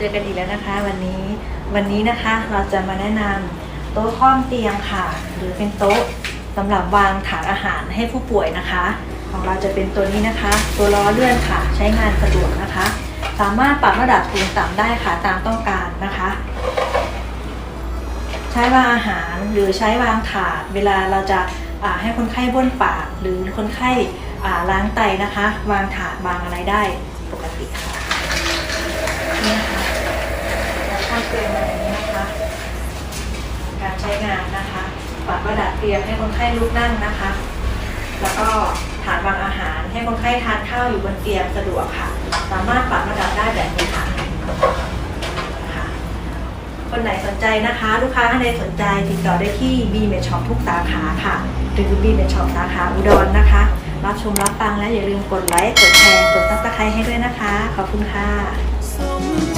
จอกันอีกแล้วนะคะ วันนี้วันนี้นะคะเราจะมาแนะนำโต๊ะคว่ำเตียงค่ะ หรือเป็นโต๊ะสำหรับวางถาดอาหารให้ผู้ป่วยนะคะ ของเราจะเป็นตัวนี้นะคะ ตัวล้อเลื่อนค่ะ ใช้งานสะดวกนะคะ สามารถปรับระดับสูงต่ำได้ค่ะตามต้องการนะคะ ใช้วางอาหารหรือใช้วางถาด เวลาเราจะาให้คนไข้บ้วนปาก หรือคนไข้ล้างไตนะคะ วางถาดวางอะไรได้ปกติค่ะนี่นะคะแล้วข้างเตียงมาอย่างนี้นะคะ การใช้งา นะคะปรับระดับเตียงให้คนไข้ลุกนั่งนะคะ แล้วก็ถาดวางอาหารให้คนไข้ทานข้าวอยู่บนเตียงสะดวกค่ะ สามารถปรับระดับได้แบบนี้ค่ะคนไหนสนใจนะคะ ลูกค้าท่านใดสนใจติดต่อได้ที่ b m e d Shop ทุกสาขาค่ะหรือ b m e d Shop สาขาอุดรนะคะ รับชมรับฟังและอย่าลืมกดไลค์กดแชร์กดซับสไครต์ให้ด้วยนะคะ ขอบคุณค่ะ